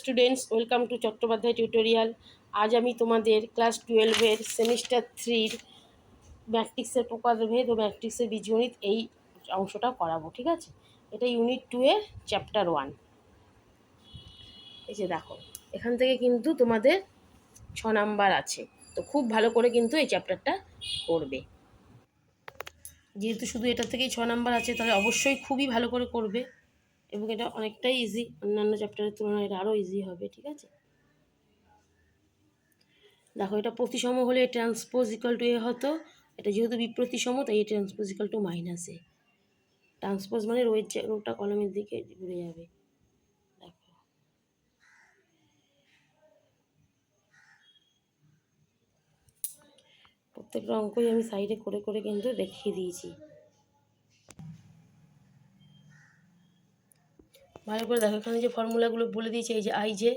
Students, welcome to Chattopadhyay tutorial. আজ আমি তোমাদের ক্লাস টুয়েলভের সেমিস্টার থ্রির ম্যাট্রিক্সের প্রকারভেদ ও ম্যাট্রিক্সের বীজগণিত এই অংশটা করাবো, ঠিক আছে? এটা ইউনিট টু এর চ্যাপ্টার ওয়ান। এই যে দেখো, এখান থেকে কিন্তু তোমাদের ছ নাম্বার আছে। তো খুব ভালো করে কিন্তু এই চ্যাপ্টারটা করবে। যেহেতু শুধু এটা থেকেই ছ নাম্বার আছে, তাহলে অবশ্যই খুবই ভালো করে করবে। এবং এটা অনেকটাই ইজি অন্যান্য চ্যাপ্টারের তুলনায় এটা আরও ইজি হবে, ঠিক আছে? দেখো, এটা প্রতিসম হলে ট্রান্সপোজ ইকাল টু এ হতো, এটা যেহেতু বিপ্রতিসম, তাই এই transpose equal to minus A transpose মানে রোয়ের রোটা কলমের দিকে ঘুরে যাবে। প্রত্যেকটা অঙ্কই আমি সাইডে করে করে কিন্তু দেখিয়ে দিয়েছি। ভালো করে দেখো। এখানে যে ফর্মুলাগুলো বলে দিয়েছে, এই যে আই যে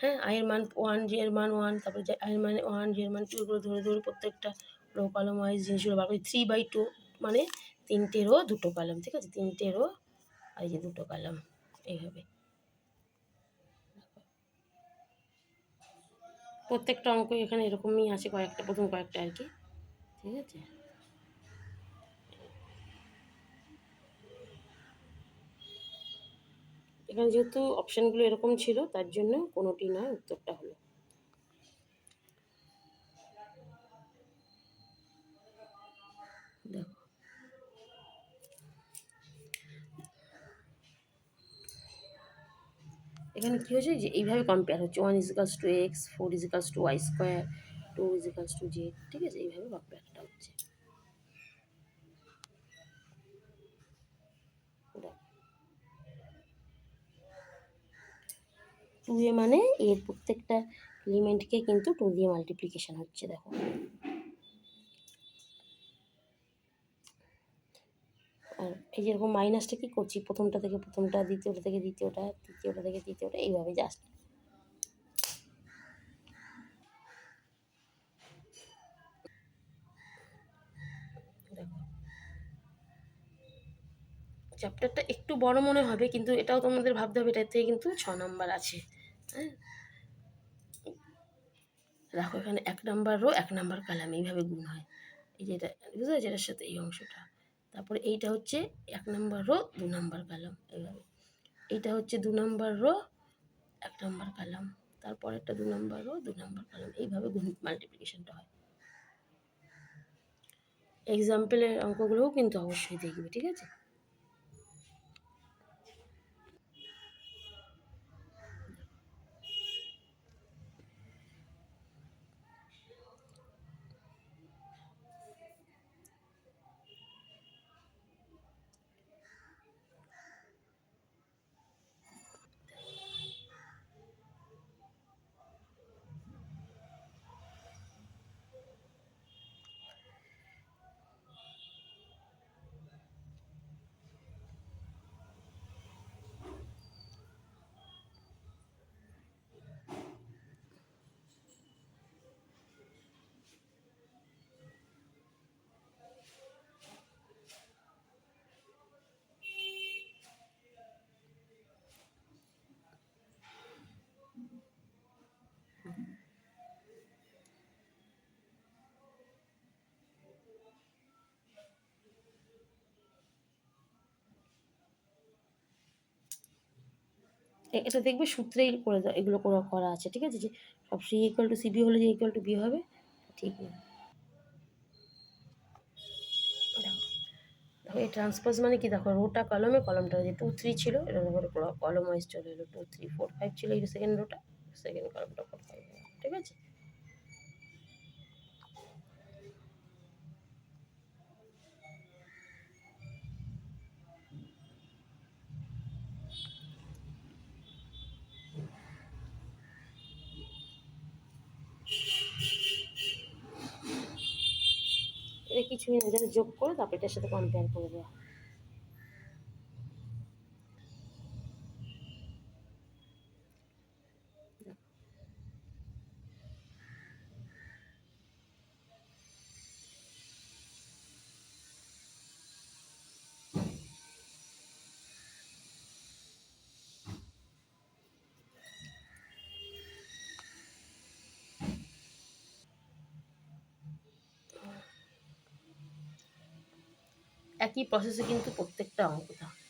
হ্যাঁ আয়ের মান ওয়ান জে এর মান ওয়ান তারপরে যে আয়ের মানে ওয়ান জে এর মান টু এগুলো ধরে ধরে প্রত্যেকটা রো কলম ওয়াইজ জিনিসগুলো বার করি থ্রি বাই টু মানে তিনটে রো দুটো কলম ঠিক আছে? তিনটে রো আর এই যে দুটো কলম এইভাবে। প্রত্যেকটা অঙ্ক এখানে এরকমই আছে, কয়েকটা, প্রথম কয়েকটা আর কি, ঠিক আছে? এখানে যেহেতু অপশানগুলো এরকম ছিল, তার জন্য কোনোটি নয়, উত্তরটা হলো। দেখো। এখানে কী হয়েছে যে, এইভাবে কম্পেয়ার হচ্ছে। One equals two x four equals two y square two equals two z ঠিক আছে? এইভাবে কম্পেয়ারটা হচ্ছে। টু এ মানে এর প্রত্যেকটা এলিমেন্টকে কিন্তু টু দিয়ে মাল্টিপ্লিকেশন হচ্ছে, দেখো। আর এই যেরকম মাইনাসটা কী করছি? প্রথমটা থেকে প্রথমটা, দ্বিতীয়টা থেকে দ্বিতীয়টা, তৃতীয়টা থেকে তৃতীয়টা, এইভাবে জাস্ট চ্যাপ্টারটা একটু বড় মনে হবে, কিন্তু এটাও তোমাদের ভাবতে হবে থেকে কিন্তু ছ নম্বর আছে। দেখো এখানে এক নাম্বার রো এক নাম্বার কালাম এইভাবে গুণ হয়। এই যে এটা বুঝতে পারছি এটার সাথে এই অংশটা। তারপরে এইটা হচ্ছে এক নাম্বার রো দু নাম্বার কালাম এইভাবে। এইটা হচ্ছে দু নাম্বার রো এক নাম্বার কালাম তারপরেরটা দু নাম্বার রো দু নাম্বার কালাম এইভাবে গুণ মাল্টিপ্লিকেশনটা হয়। এক্সাম্পলের অঙ্কগুলোও কিন্তু অবশ্যই দেখবে, ঠিক আছে? এটা দেখবে সূত্রেই করে দাও এগুলো করা করা আছে, ঠিক আছে? যে সব সি ইকুয়াল টু সিবি হলে যে ইকুয়াল টু বি হবে, ঠিক দেখো এই ট্রান্সপোজ মানে কি? দেখো রোটা কলমে কলমটা যে টু থ্রি ছিল এটা দেখো কলম ওয়াইজ চলে এলো টু থ্রি ফোর ফাইভ ছিল, এই সেকেন্ড রোটা সেকেন্ড কলমটা ফোর ফাইভ ঠিক আছে এটা কিছুই না যোগ করে তারপর এটার সাথে কম্পেয়ার করে একই প্রসেসে কিন্তু প্রত্যেকটা অঙ্ক থাকে।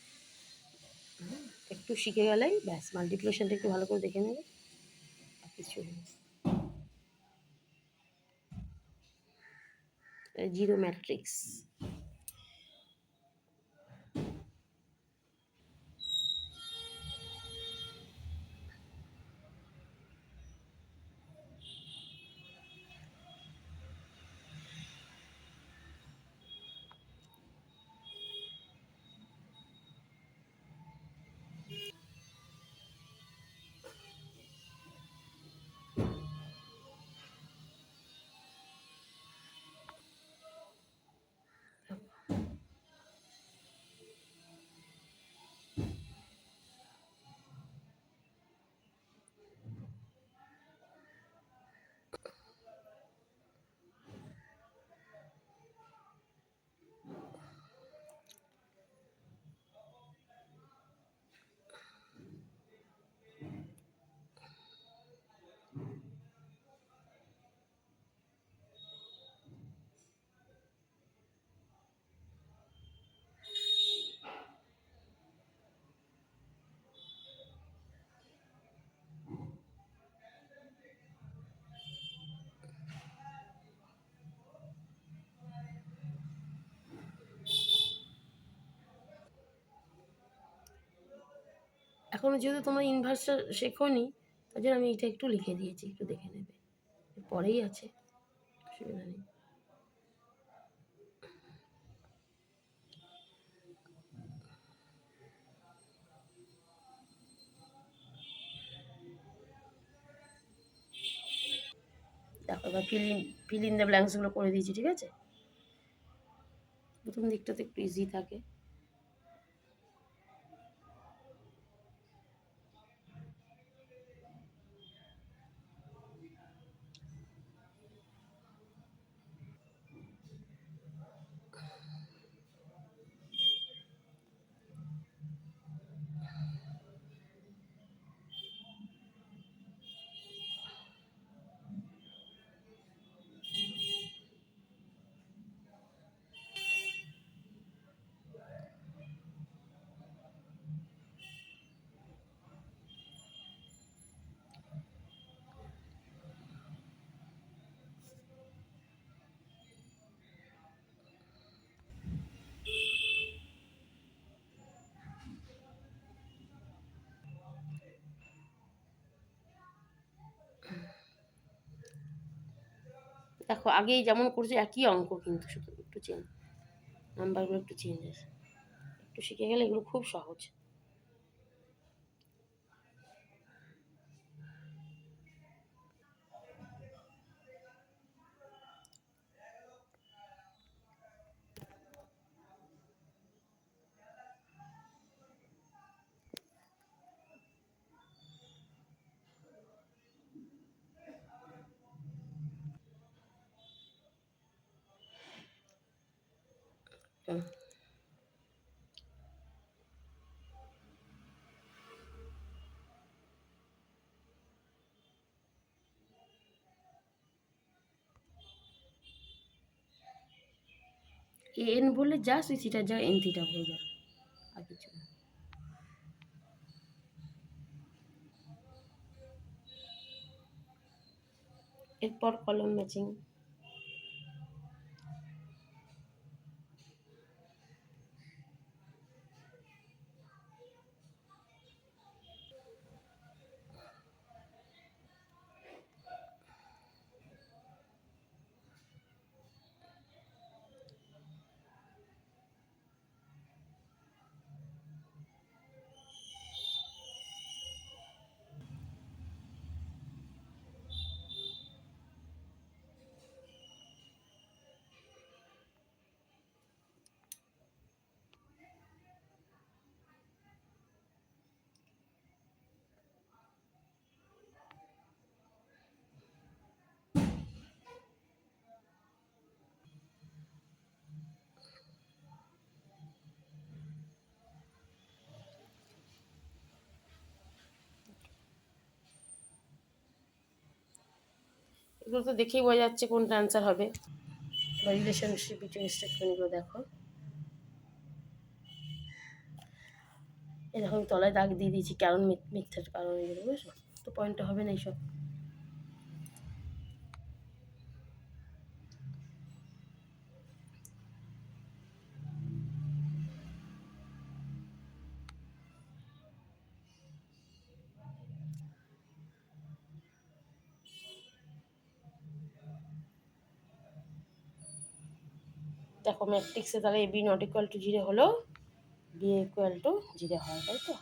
একটু শিখে গেলেই ব্যাস মাল্টিপ্লিকেশনটা একটু ভালো করে দেখে নেবে। আর কিছু জিরো ম্যাট্রিক্স এখনও যেহেতু তোমরা ইনভার্সটা শেখোনি, তার জন্য আমি এটা একটু লিখে দিয়েছি, একটু দেখে নেবে। পরেই আছে, অসুবিধা নেই। দেখো ফিল ইন দ্য ব্ল্যাঙ্কসগুলো করে দিয়েছি, ঠিক আছে? প্রথম দিকটাতে একটু ইজি থাকে। দেখো, আগেই যেমন করছে, একই অঙ্ক কিন্তু শুধু একটু চেঞ্জ নাম্বারগুলো একটু চেঞ্জ আছে একটু শিখে গেলে এগুলো খুব সহজ। হুম। এন বললে যা, তুই থিটার যা, এন থিটা হয়ে যাবে আর কিছু না এরপর কলম ম্যাচিং এগুলো তো দেখেই বোঝা যাচ্ছে কোনটা অ্যান্সার হবে। বা রিলেশনশিপ বিটুইন স্টেটমেন্টগুলো দেখো। এরকম তলায় দাগ দিয়ে দিয়েছি কারণ মিথ্যার কারণ এগুলো বুঝেছ? তো পয়েন্টটা হবে না এইসব। ম্যাট্রিক্সে তাহলে A B not equal to zero হলো বি ইকুয়াল টু জিরো হয়, তাই তো?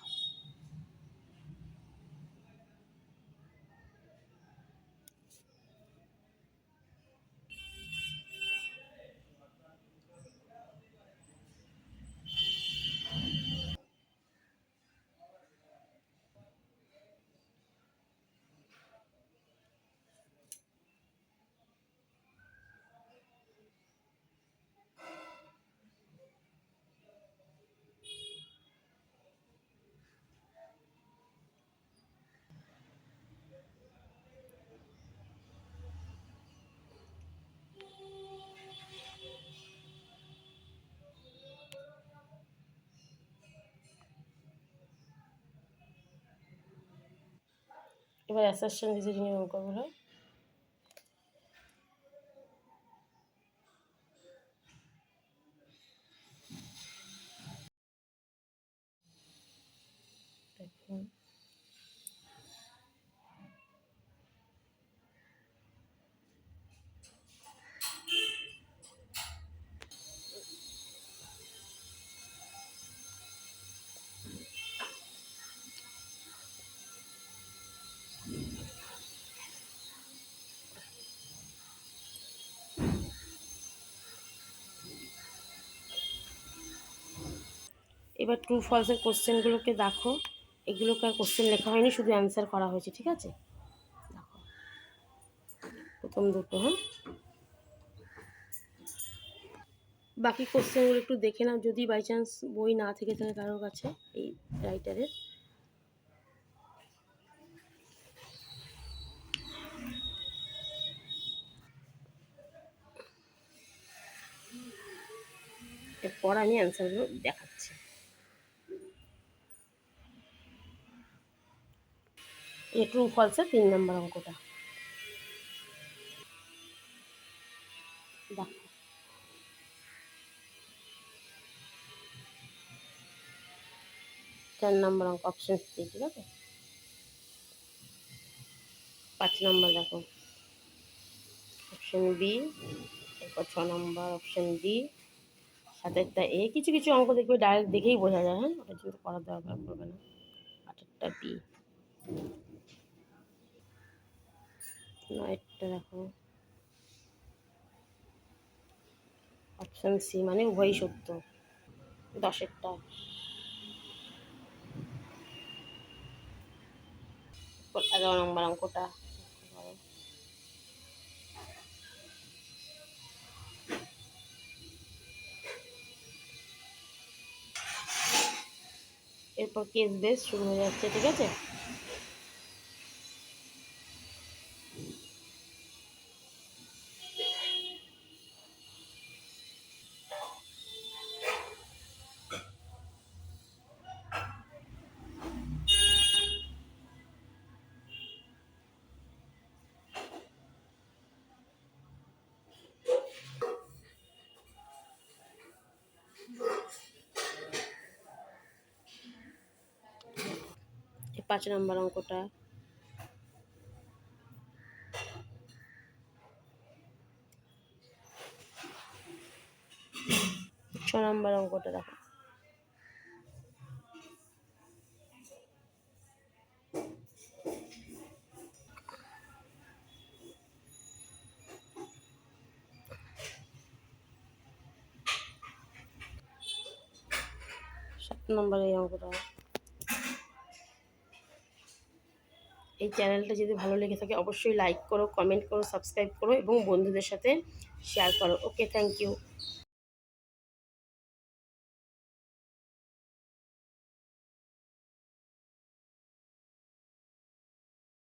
এবার অ্যাসারশন রিজনিং অঙ্কগুলো দেখুন এবার ট্রু ফলসের কোশ্চেনগুলোকে দেখো। এগুলোকে আর কোশ্চেন লেখা হয়নি, শুধু অ্যান্সার করা হয়েছে, ঠিক আছে? দেখো। প্রথম দুটো হ্যাঁ? বাকি কোশ্চেনগুলো একটু দেখে নাও, যদি বাই চান্স বই না থেকে থাকে কারোর কাছে, এই রাইটারের এরপর আমি অ্যান্সারগুলো দেখাচ্ছি। এ ট্রু ফলসের তিন নম্বর অঙ্কটা। দেখো। চার নম্বর অঙ্ক অপশন সি ঠিক আছে পাঁচ নম্বর দেখো। অপশন বি এরপর ছ নম্বর অপশন ডি সাতেরটা এ। কিছু কিছু অঙ্ক দেখবে ডাইরেক্ট দেখেই বোঝা যায় হ্যাঁ? ওটা কিন্তু করার দরকার পড়বে না। আটেরটা বি নয়েরটা দেখো। অপশন সি মানে উভয়ই সত্য। দশেরটা। এগারো নম্বর অঙ্কটা। এরপর কেস বেস শুরু হয়ে যাচ্ছে, ঠিক আছে? পাঁচ নম্বর অঙ্কটা। ছ নম্বর অঙ্কটা দেখো। সাত নম্বর এই অঙ্কটা। এই চ্যানেলটা যদি ভালো লেগে থাকে, অবশ্যই লাইক করো কমেন্ট করো সাবস্ক্রাইব করো এবং বন্ধুদের সাথে শেয়ার করো। Okay thank you